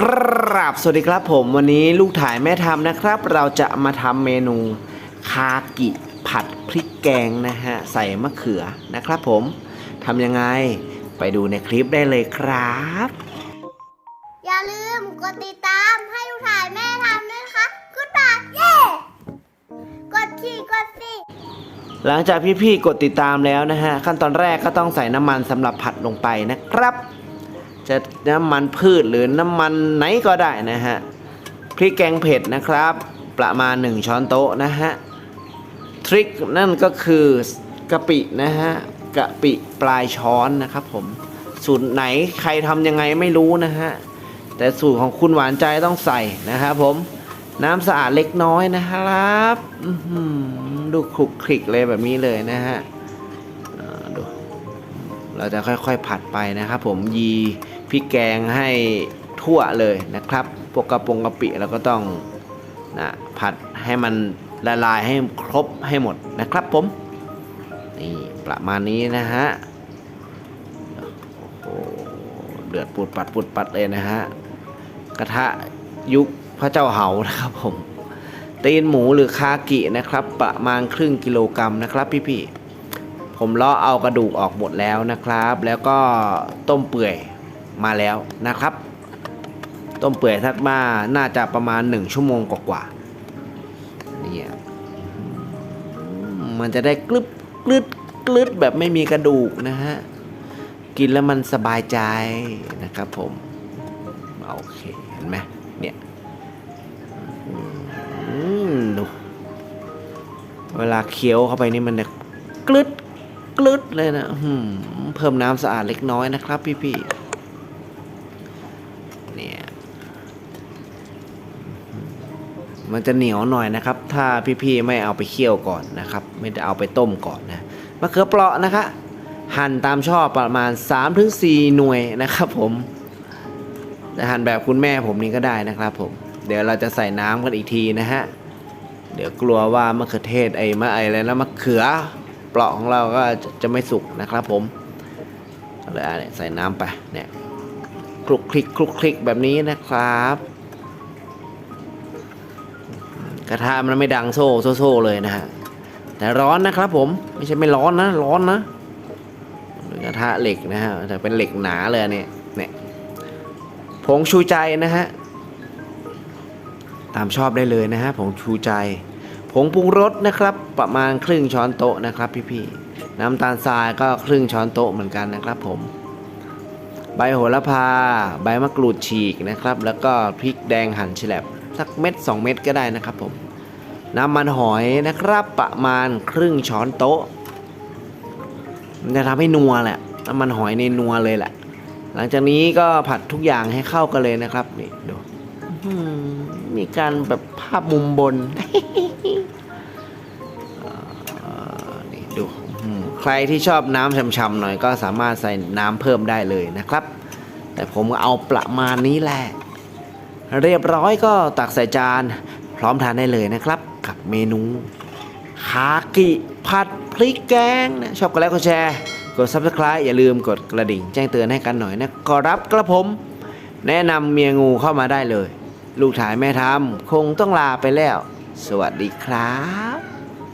กราบสวัสดีครับผมวันนี้ลูกถ่ายแม่ทำนะครับ เราจะมาทำเมนูคากิผัดพริกแกงนะฮะใส่มะเขือนะครับผมทำยังไงไปดูในคลิปได้เลยครับ อย่าลืมกดติดตามให้ลูกถ่ายแม่ทำด้วยนะคะกดตาเย้กดขี่กดสิหลังจากพี่ๆกดติดตามแล้วนะฮะขั้นตอนแรกก็ต้องใส่น้ำมันสำหรับผัดลงไปนะครับ จะน้ำมันพืชหรือน้ำมันไหนก็ได้นะฮะพริกแกงเผ็ดนะครับ ประมาณ 1 ช้อนโต๊ะนะฮะทริคนั่นก็คือกะปินะฮะกะปิปลายช้อนนะครับผมสูตรไหนใครทำยังไงไม่รู้นะฮะแต่สูตรของคุณหวานใจต้องใส่นะครับผมน้ำสะอาดเล็กน้อยนะครับดูคลุกคลิกเลยแบบนี้เลยนะฮะ เราจะค่อยๆผัดไปนะครับ ผมยีพริกแกงให้ทั่วเลยนะครับพวกกระปงกะปิเราก็ต้องนะผัดให้มันละลายให้ครบให้หมดนะครับผมนี่ประมาณนี้นะฮะโอ้โหเดือดปุดปัดปุดปัดเลยนะฮะกระทะยุคพระเจ้าเหานะครับผมตีนหมูหรือคากินะครับ ประมาณครึ่งกิโลกรัมนะครับพี่ๆ ผมเลาะเอากระดูกออกหมดแล้วนะครับ แล้วก็ต้มเปื่อยมาแล้วนะครับ ต้มเปื่อยทัดมาน่าจะประมาณ 1 ชั่วโมงกว่าๆเนี่ยมันจะได้กรึบกรึดกรึดแบบไม่มีกระดูกนะฮะ กินแล้วมันสบายใจนะครับผม โอเค เห็นไหมเนี่ยอืมดูเวลาเคี้ยวเข้าไปนี่มันจะกรึด กรึดเลยนะเพิ่มน้ำสะอาดเล็กน้อยนะครับ พี่ๆเนี่ยมันจะเหนียวหน่อยนะครับ ถ้าพี่ๆไม่เอาไปเคี่ยวก่อนนะครับ ไม่ได้เอาไปต้มก่อนนะมะเขือเปราะนะคะ หั่นตามชอบประมาณ 3-4 หน่วยนะครับ ผมจะหั่นแบบคุณแม่ผมนี่ก็ได้นะครับ ผม เดี๋ยวเราจะใส่น้ำกันอีกทีนะฮะเดี๋ยวกลัวว่ามะเขือเทศไอ้มะไอ้อะไรนะมะเขือ เปราะของเราก็จะจะไม่สุกนะครับผมเลยอะเนี่ยใส่น้ำไปเนี่ยคลุกคลิกคลุกคลิกแบบนี้นะครับ กระทะมันไม่ดังโซ่โซ่โซเลยนะฮะแต่ร้อนนะครับผมไม่ใช่ไม่ร้อนนะ ร้อนนะกระทะเหล็กนะฮะแต่เป็นเหล็กหนาเลยนเนี่ยเนี่ยผงชูใจนะฮะตามชอบได้เลยนะฮะผงชูใจ ผงปรุงรสนะครับประมาณครึ่งช้อนโต๊ะนะครับ พี่ๆน้ำตาลทรายก็ครึ่งช้อนโต๊ะเหมือนกันนะครับ ผม ใบโหระพา ใบมะกรูดฉีกนะครับ แล้วก็พริกแดงหั่นฉลับสักเม็ด 2 เม็ดก็ได้นะครับผม น้ำมันหอยนะครับประมาณครึ่งช้อนโต๊ะมันจะทำให้นัวแหละน้ำมันหอยในนัวเลยแหละ หลังจากนี้ก็ผัดทุกอย่างให้เข้ากันเลยนะครับนี่ดู มีการแบบภาพมุมบนนี่ดูใครที่ชอบน้ำช่ำๆหน่อยก็สามารถใส่น้ำเพิ่มได้เลยนะครับ แต่ผมเอาประมาณนี้แหละ เรียบร้อยก็ตักใส่จานพร้อมทานได้เลยนะครับ กับเมนูคากิผัดพริกแกงนะชอบกันแล้วก็แชร์กด subscribe อย่าลืมกดกระดิ่งแจ้งเตือนให้กันหน่อยนะก็รับกระผม แนะนำเมียงูเข้ามาได้เลย ลูกถ่ายแม่ทำคงต้องลาไปแล้ว สวัสดีครับ